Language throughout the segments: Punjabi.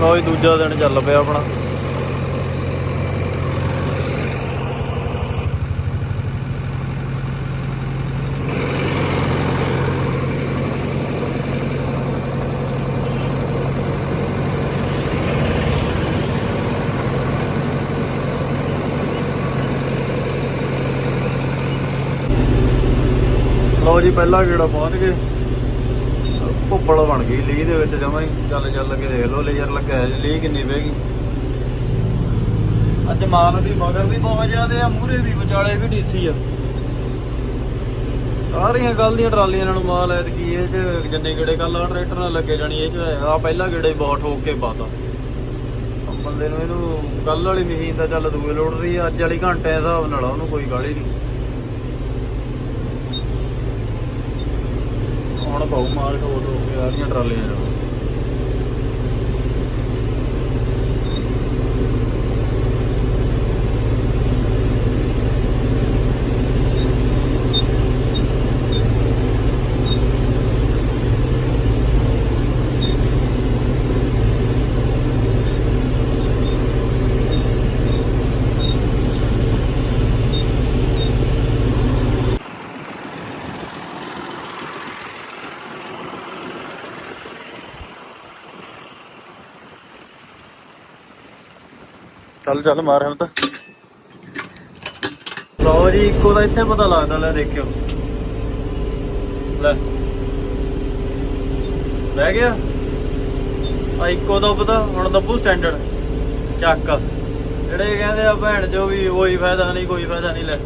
ਲੋ ਜੀ ਦੂਜਾ ਦਿਨ ਚੱਲ ਪਿਆ ਆਪਣਾ। ਲੋ ਜੀ ਪਹਿਲਾ ਗੇੜਾ ਪਹੁੰਚ ਗਏ ਭੁੱਬਲ ਬਣ ਗਈ ਲੀਹ ਦੇ ਵਿੱਚ ਜਮਾਂ ਹੀ ਚੱਲ ਚੱਲ ਕੇ ਦੇਖ ਲਓ ਲੇਜ਼ਰ ਲੱਗਿਆ ਜੀ ਲੀਹ ਕਿੰਨੀ ਪੈਗੀ ਅੱਜ ਮਾਲ ਵੀ ਮਗਰ ਵੀ ਬਹੁਤ ਜ਼ਿਆਦੇ ਆ ਮੂਰੇ ਵੀ ਵਿਚਾਲੇ ਵੀ ਡੀਸੀ ਆ। ਸਾਰੀਆਂ ਗੱਲ ਦੀਆਂ ਟਰਾਲੀਆਂ ਨਾਲ ਮਾਲ ਐਤ ਕੀ ਇਹ ਚ ਜਿੰਨੇ ਗੇੜੇ ਕੱਲ ਆ ਟਰੈਕਟਰ ਨਾਲ ਲੱਗੇ ਜਾਣੀ ਇਹ ਚ ਆ ਪਹਿਲਾ ਗੇੜੇ ਬਹੁਤ ਠੋਕ ਕੇ ਪਾਤਾ। ਬੰਦੇ ਨੂੰ ਇਹਨੂੰ ਕੱਲ ਵਾਲੀ ਮਸ਼ੀਨ ਤਾਂ ਚੱਲ ਦੂਏ ਲੋੜ ਰਹੀ ਅੱਜ ਵਾਲੀ ਘੰਟੇ ਹਿਸਾਬ ਨਾਲ ਆ, ਉਹਨੂੰ ਕੋਈ ਗਾਲੀ ਨਹੀਂ। ਹੁਣ ਬਹੁ ਮਾਲ ਢੋ ਢੋ ਕੇ ਆ ਰਹੀਆਂ ਟਰਾਲੀਆਂ। ਚੱਲ ਚੱਲ ਮਾਰ ਹਮ ਤਾਂ। ਲਓ ਜੀ, ਇੱਕੋ ਦਾ ਇੱਥੇ ਪਤਾ ਲੱਗਦਾ, ਲੈ ਦੇਖਿਓ। ਲੈ। ਰਹਿ ਗਿਆ। ਆ ਇੱਕੋ ਦਾ ਪਤਾ, ਹੁਣ ਦੱਬੂ ਸਟੈਂਡਰਡ ਚੱਕ। ਜਿਹੜੇ ਕਹਿੰਦੇ ਆ ਭੈਣ ਜੋ ਵੀ ਕੋਈ ਫਾਇਦਾ ਨਹੀਂ, ਕੋਈ ਫਾਇਦਾ ਨਹੀਂ, ਲੈ।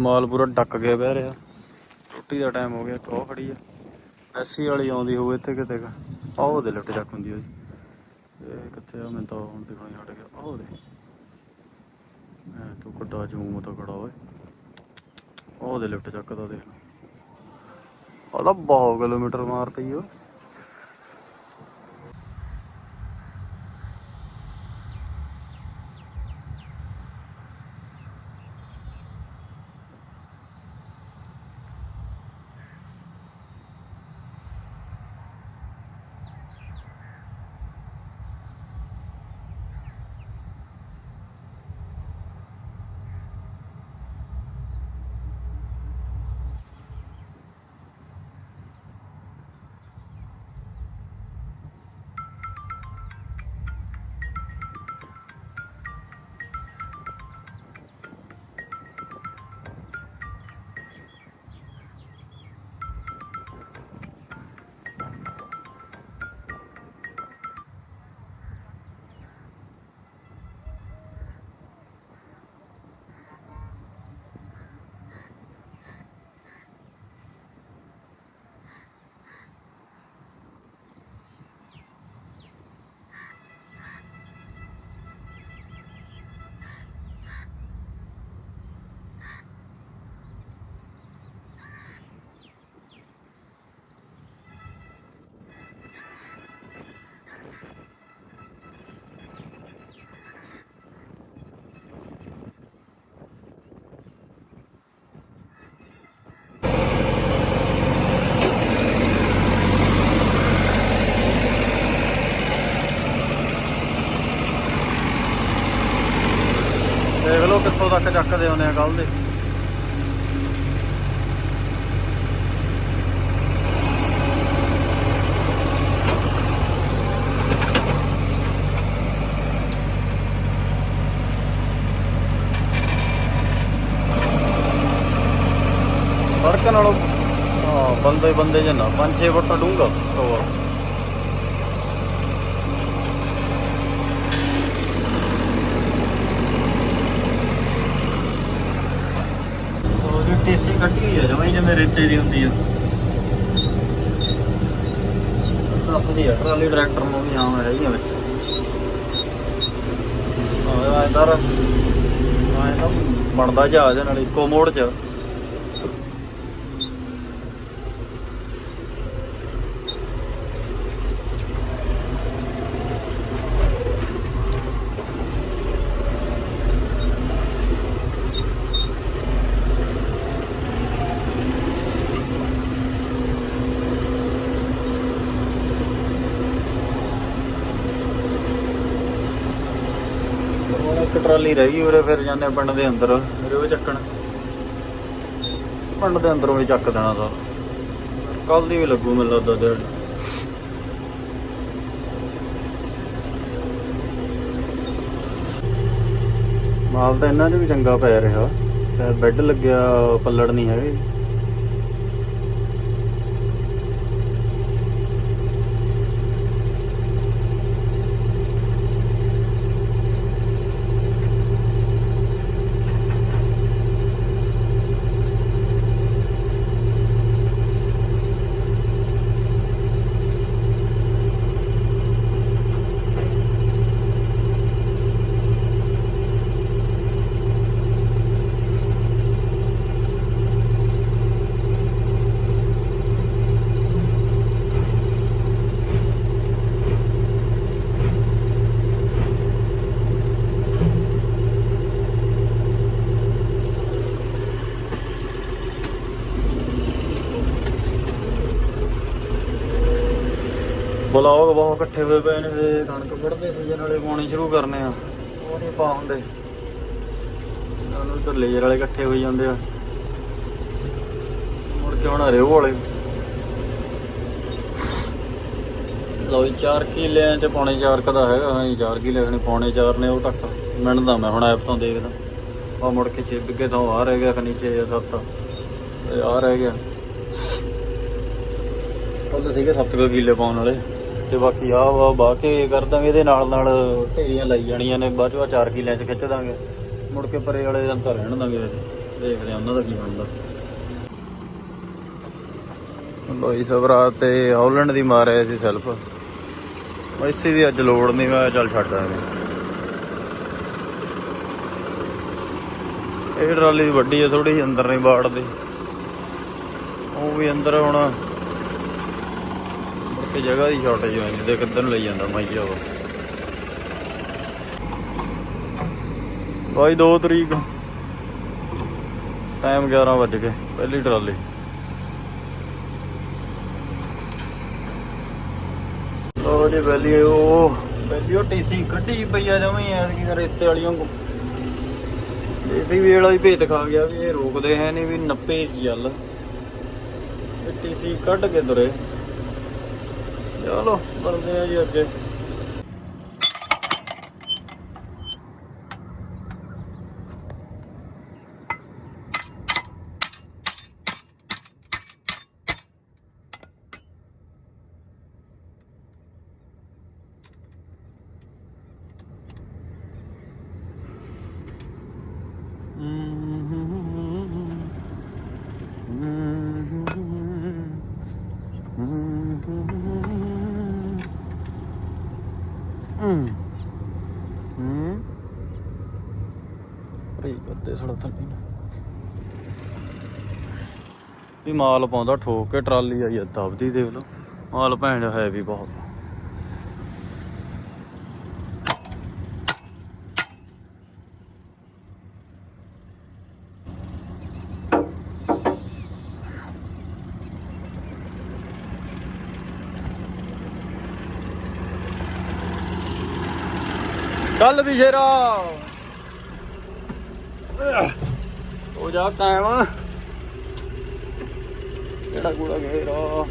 ਮਾਲ ਪੂਰਾ ਡੱਕ ਗਿਆ ਬਹਿ ਰਿਹਾ। ਰੋਟੀ ਦਾ ਟਾਈਮ ਹੋ ਗਿਆ ਕੋ ਖੜੀ ਆ। ਐਸੀ ਵਾਲੀ ਆਉਂਦੀ ਹੋਵੇ ਇੱਥੇ ਕਿਤੇ ਕਾ। ਆਹ ਉਹਦੇ ਲਿਫਟ ਚੱਕ ਹੁੰਦੀ ਉਹਦੀ ਇਹ ਕਿੱਥੇ ਆ? ਮੈਂ ਤਾਂ ਹੁਣ ਦਿਖਾਈ ਹਟ ਗਿਆ। ਆਹ ਦੇ ਮੈਂ ਤੂੰ ਕੱਡਾ ਜੂਮ ਤਾਂ ਕੜਾ ਓਏ। ਆਹ ਉਹਦੇ ਲਿਫਟ ਚੱਕਦਾ ਦੇਖ ਉਹਦਾ ਬਹੁਤ ਕਿਲੋਮੀਟਰ ਮਾਰਤੀ ਉਹ ਦੇਖ ਲਓ ਕਿੱਥੋਂ ਤੱਕ ਚੱਕਦੇ ਆਉਂਦੇ ਆ ਕੱਲ ਦੇ। ਫ਼ਰਕ ਨਾਲੋਂ ਬੰਦੇ ਬੰਦੇ ਜਨਾ। 5-6 ਫੁੱਟ ਡੂੰਗਾ ਟੋਆ ਉਹਦੀ ਟੀਸੀ ਕੱਢੀ ਆ, ਜਮਾਂ ਹੀ ਜਿਵੇਂ ਰੇਤੇ ਦੀ ਹੁੰਦੀ ਆ। ਦੱਸਦੀ ਆ ਟਰਾਲੀ ਟਰੈਕਟਰ ਨੂੰ ਵੀ ਆਮ ਹੈਗੀਆਂ ਵਿੱਚ। ਹਾਂ ਇਧਰ ਆਏ ਤਾਂ ਬਣਦਾ ਜਹਾਜ਼ ਨਾਲ ਇੱਕੋ ਮੋੜ 'ਚ ਇੱਕ ਟਰਾਲੀ ਰਹਿ ਗਈ ਉਰੇ, ਫਿਰ ਜਾਂਦੇ ਪਿੰਡ ਦੇ ਅੰਦਰ। ਮੇਰੇ ਉਹ ਚੱਕਣ। ਪਿੰਡ ਦੇ ਅੰਦਰੋਂ ਵੀ ਚੱਕ ਦੇਣਾ ਸਾਰਾ ਕੱਲ ਦੀ ਵੀ ਲੱਗੂ ਮੈਨੂੰ ਲੱਗਦਾ ਦਿਹਾੜੀ। ਮਾਲ ਤਾਂ ਇਹਨਾਂ 'ਚ ਵੀ ਚੰਗਾ ਪੈ ਰਿਹਾ। ਚਾਹੇ ਬੈੱਡ ਲੱਗਿਆ, ਪੱਲੜ ਨਹੀਂ ਹੈਗੇ। ਬਲੌਗ ਬਹੁਤ ਇਕੱਠੇ ਹੋਏ ਪਏ ਨੇ ਤੇ ਕਣਕ ਵੱਢਦੇ ਸੀਜ਼ਨ ਵਾਲੇ ਪਾਉਣੇ ਸ਼ੁਰੂ ਕਰਨੇ ਆ। ਉਹ ਨਹੀਂ ਪਾ ਹੁੰਦੇ। ਸਾਨੂੰ ਇੱਧਰ ਲੇਜ਼ਰ ਵਾਲੇ ਇਕੱਠੇ ਹੋਈ ਜਾਂਦੇ ਆ। ਮੁੜ ਕੇ ਹੁਣ ਰਿਓ ਵਾਲੇ। ਲਓ ਜੀ 4 ਕਿੱਲਿਆਂ ਚ ਪੌਣੇ 4 ਕਦਾ ਹੈਗਾ। ਹਾਂ 4 ਕਿਲੇ ਨੇ, ਪੌਣੇ 4 ਨੇ ਉਹ ਟੱਕ ਮਿੰਟਦਾ ਮੈਂ ਹੁਣ ਐਪ ਤੋਂ ਦੇਖਦਾ। ਆ ਮੁੜ ਕੇ ਚਿੱਬ ਕੇ ਤਾਂ ਆ ਰਹਿ ਗਿਆ ਕਿ ਨੀਚੇ ਜਾਂ ਸੱਤ। ਤੇ ਆ ਰਹਿ ਗਿਆ। ਉਹ ਤਾਂ ਸੀਗੇ 7 ਕਿੱਲੇ ਪਾਉਣ ਵਾਲੇ। ਤੇ ਬਾਕੀ ਆ ਵਾ ਬਾਹ ਕੇ ਕਰ ਦਾਂਗੇ, ਇਹਦੇ ਨਾਲ ਨਾਲ ਢੇਰੀਆਂ ਲਾਈ ਜਾਣੀਆਂ ਨੇ, ਬਾਅਦ ਚੋਂ ਚਾਰ ਕਿਲਿਆਂ ਚ ਖਿੱਚ ਦਾਂਗੇ। ਮੁੜ ਕੇ ਪਰੇ ਵਾਲੇ ਦਿਨ ਤਾਂ ਰਹਿਣ ਦਾਂਗੇ ਦੇਖਦੇ ਆ ਉਹਨਾਂ ਦਾ ਕੀ ਬਣਦਾ। ਲੋਈ ਸਵਰਾ ਤੇ ਹਾਲੈਂਡ ਦੀ ਮਾਰਿਆ ਸੀ ਸੈਲਫ ਇਸੇ ਦੀ ਅੱਜ ਲੋੜ ਨਹੀਂ ਮੈਂ ਚੱਲ ਛੱਡ ਦਾਂਗੇ। ਇਹ ਟਰਾਲੀ ਵੱਡੀ ਹੈ ਥੋੜੀ ਜਿਹੀ ਅੰਦਰ ਨਹੀਂ ਬਾੜਦੇ। ਉਹ ਵੀ ਅੰਦਰ ਹੁਣ ਕੇ ਜਗ੍ਹਾ ਦੀ ਸ਼ਾਰਟੇਜ ਹੋ ਜਾਂਦੀ ਤੇ ਕਿੱਧਰ ਨੂੰ ਲਈ ਜਾਂਦਾ ਮਾਈਆ ਵਾ ਬਾਈ 2 ਤਰੀਕ। ਟਾਈਮ 11 ਵਜ ਗਏ, ਪਹਿਲੀ ਟਰਾਲੀ। ਉਹ ਜੇ ਵੈਲੀ ਉਹ ਵੈਲੀ ਉਹ ਟੀਸੀ ਕੱਢੀ ਪਈ ਆ ਜਮਈ ਐ ਕੀ ਰੇਤੇ ਵਾਲੀਆਂ ਇਹਦੀ ਵੀ ਵਾਲਾ ਵੀ ਭੇਤ ਖਾ ਗਿਆ ਵੀ ਇਹ ਰੋਕਦੇ ਹੈ ਨਹੀਂ ਵੀ ਨੱਪੇ ਚੱਲ। ਇਹ ਟੀਸੀ ਕੱਢ ਕੇ ਤੁਰੇ। ਚਲੋ ਕਰਦੇ ਆ ਜੀ ਅੱਗੇ ਹੂੰ ਭਰੀ ਕਰਦੇ ਥੱਲੇ। ਵੀ ਮਾਲ ਪਾਉਂਦਾ, ਠੋਕ ਕੇ ਟਰਾਲੀ ਆਈ ਆ, ਦਬਦੀ ਦੇਖ ਲਓ। ਮਾਲ ਭੈਣ ਹੈ ਵੀ ਬਹੁਤ। ਚੱਲ ਵੀ ਸ਼ੇਰਾ। ਹੋ ਜਾ ਕਾਇਮ। ਕਿਹੜਾ ਕੂੜਾ ਘੇਰਾ?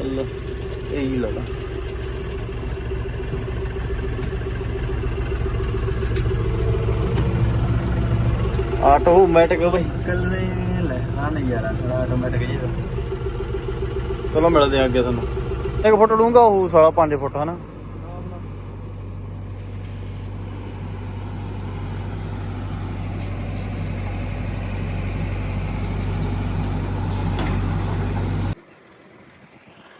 ਅੱਲਾ ਇਹੀ ਲਗਾ। ਆਟੋਮੈਟਿਕ ਬਈ। ਕੱਲੇ ਲੈ ਆ ਨਹੀਂ ਯਾਰ ਸਾਲਾ ਆਟੋਮੈਟਿਕ ਜੀ ਚਲੋ ਮਿਲਦੇ ਆ ਅੱਗੇ ਤੁਹਾਨੂੰ। ਇੱਕ ਫੁੱਟ ਲੂੰਗਾ ਉਹ ਸਾਲਾ 5 ਫੁੱਟ ਹਨਾ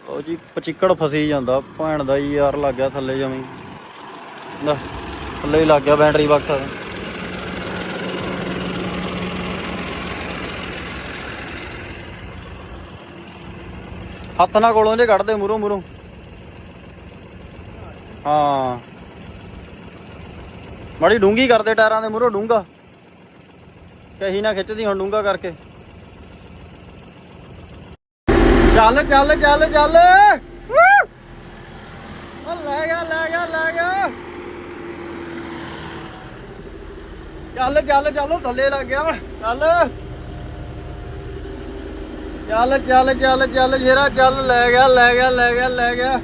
ਉਹ ਜੀ, ਪਚਿੱਕੜ ਫਸੀ ਜਾਂਦਾ। ਭੈਣ ਦਾ ਹੀ ਯਾਰ ਲੱਗ ਗਿਆ ਥੱਲੇ ਜਮੀ। ਲੈ, ਥੱਲੇ ਹੀ ਲੱਗ ਗਿਆ ਬੈਟਰੀ ਬਾਕਸ ਹੱਥ ਨਾਲ ਕੋਲੋਂ ਜੇ ਕੱਢਦੇ ਮੂਰੋਂ ਮੂਰੋਂ ਹਾਂ। ਮਾੜੀ ਡੂੰਗੀ ਕਰਦੇ ਟਾਇਰਾਂ ਦੇ ਮੂਰੋਂ ਡੂੰਗਾ ਕਹੀ ਨਾ ਖਿੱਚਦੀ, ਹੁਣ ਡੂੰਗਾ ਕਰਕੇ। ਚੱਲ ਚੱਲ ਚੱਲ ਚੱਲ। ਉਹ ਲੈ ਗਿਆ ਲੈ ਗਿਆ ਲੈ ਗਿਆ। ਚੱਲ ਚੱਲ ਚੱਲ ਥੱਲੇ ਲੱਗ ਗਿਆ ਚੱਲ। ਚੱਲ ਚੱਲ ਚੱਲ ਚੱਲ ਸ਼ੇਰਾ ਚੱਲ, ਲੈ ਗਿਆ ਲੈ ਗਿਆ ਲੈ ਗਿਆ ਲੈ ਗਿਆ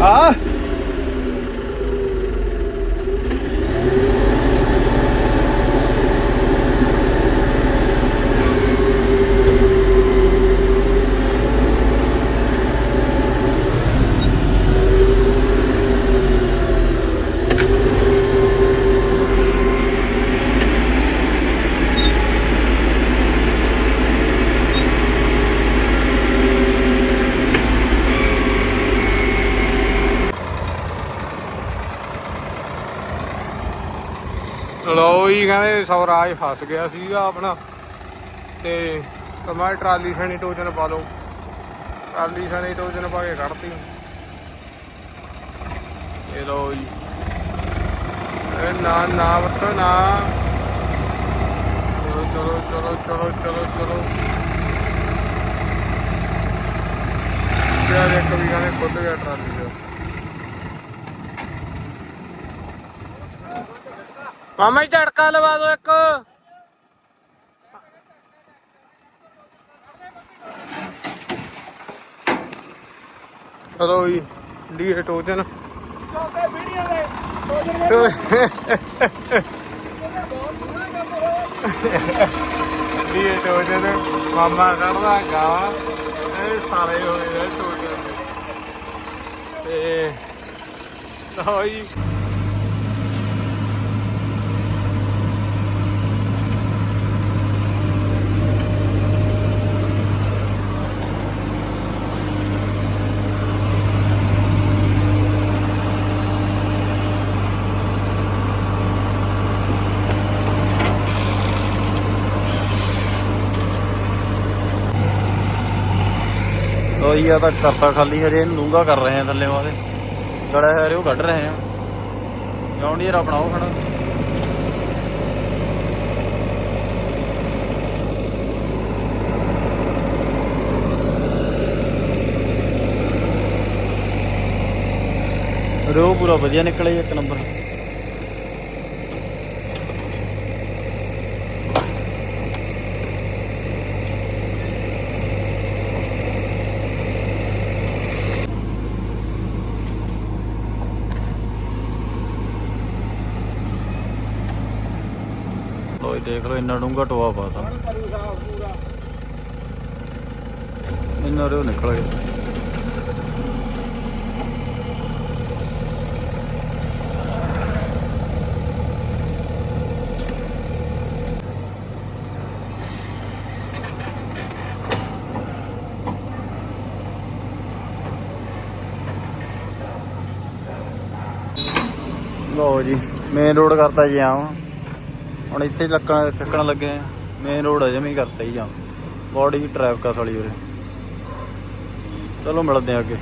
ਆ ਲੋ ਜੀ, ਕਹਿੰਦੇ ਸਵਰਾਜ ਫਸ ਗਿਆ ਸੀਗਾ ਆਪਣਾ। ਤੇ ਕਮਾ ਟਰਾਲੀ ਸਣੀ ਟੋਜਨ ਪਾ ਲਓ। ਟਰਾਲੀ ਸਣੀ ਟੋਜਨ ਪਾ ਕੇ ਕੱਢਤੀ। ਇਹ ਲੋ ਜੀ। ਇਹ ਨਾ ਨਾ ਵਰਤੋ ਨਾ। ਚਲੋ ਚਲੋ ਚਲੋ ਚਲੋ ਚਲੋ ਯਾਰ ਇੱਕ ਵੀ ਕਹਿੰਦੇ ਖੁੱਲ ਗਿਆ ਟਰਾਲੀ ਦਾ। ਮਾਮਾ ਜੀ, ਝਟਕਾ ਲਵਾ ਦਿਓ ਇੱਕ। ਚਲੋ ਜੀ ਡੀਏ ਟੋਜਨ ਚੌਥੇ ਵੀਡੀਓ ਦੇ ਟੋਜਨ ਡੀਏ ਮਾਮਾ ਕੱਢਦਾ ਗਾ ਇਹ ਸਾਰੇ ਹੋਏ ਨੇ ਟੋਜਨ ਤੇ ਲਓ ਜੀ। ਲੋ ਆ, ਤਾਂ ਕਰਤਾ ਖਾਲੀ ਹਜੇ, ਇਹਨੂੰ ਡੂੰਘਾ ਕਰ ਰਹੇ ਆ ਥੱਲੇ ਵਾਲੇ। ਗੜਾ ਹੈ ਉਹ ਕੱਢ ਰਹੇ ਆ। ਜੌਂਡੀਅਰ ਆਪਣਾ ਉਹ ਰੋ ਪੂਰਾ ਵਧੀਆ ਨਿਕਲੇ ਇੱਕ ਨੰਬਰ ਲੋ ਦੇਖ ਲਓ, ਇੰਨਾ ਡੂੰਘਾ ਟੋਆ ਪਾਤਾ। ਇੰਨਾ ਰੋ ਨਿਕਲ ਗਿਆ। ਲੋ ਜੀ ਮੇਨ ਰੋਡ ਕਰਤਾ ਜੀ ਆਮ। ਹੁਣ ਇੱਥੇ ਲੱਕਣ ਚੱਕਣ ਲੱਗੇ ਆ। ਮੇਨ ਰੋਡ ਅਜੇ ਵੀ ਕਰਤਾ ਹੀ ਆ। ਬੋਡੀ ਟ੍ਰੈਫਿਕ ਆ ਸਾਲੀ ਉਰੇ। ਚਲੋ ਮਿਲਦੇ ਆ ਅੱਗੇ।